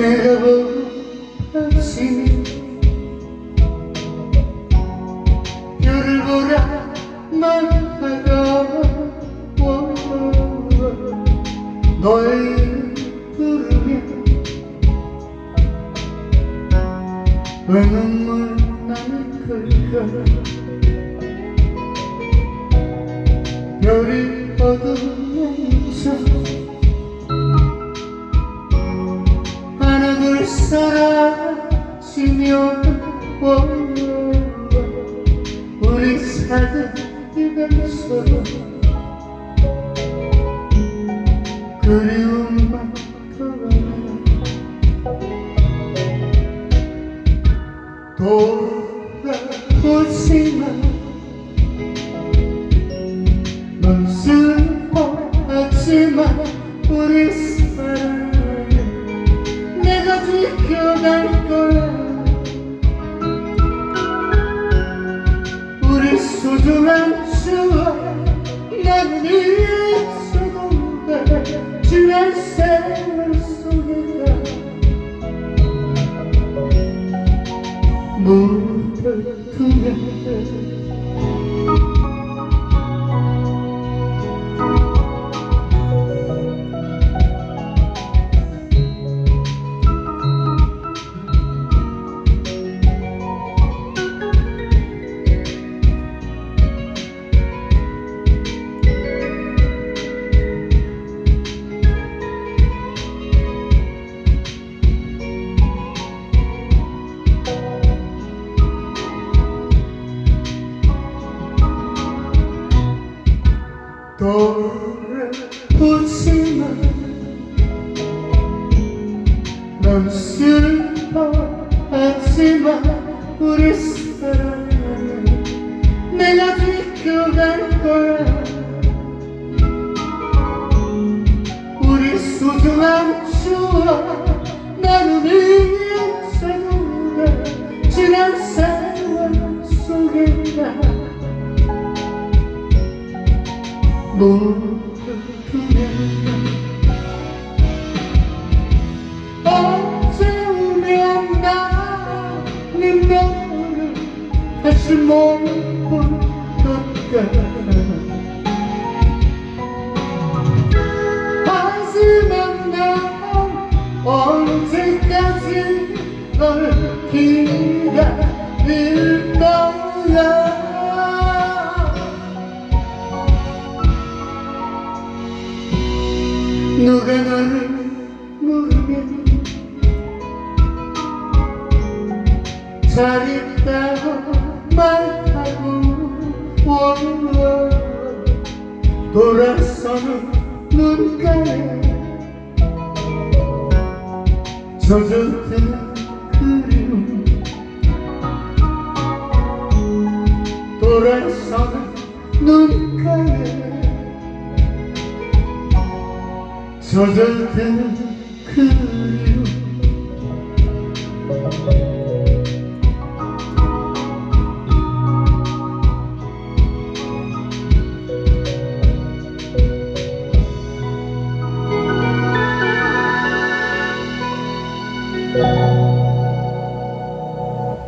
내가 보았지 별을 보라 말하다 너의 부르며 왜 눈물 나는 걸까? 별이 어두우면서 하나둘 사라지며 우리 사귀면서 그리움 소중한 난 잊어도 돼 지난 세월 속에다 묻어두면 돌아보지마 넌 슬퍼하지마 우리 사랑 내가 지켜갈 거야. 우리 소중한 추억 언제 오면 나는 너를 다시 못볼 걸까 하지만 난 언제까지 널 기다릴 누가 너를 모르면 잘 있다고 말하고 원워 돌아서는 눈가에 젖어든 그리움. 돌아서는 눈가에 젖어든 그리움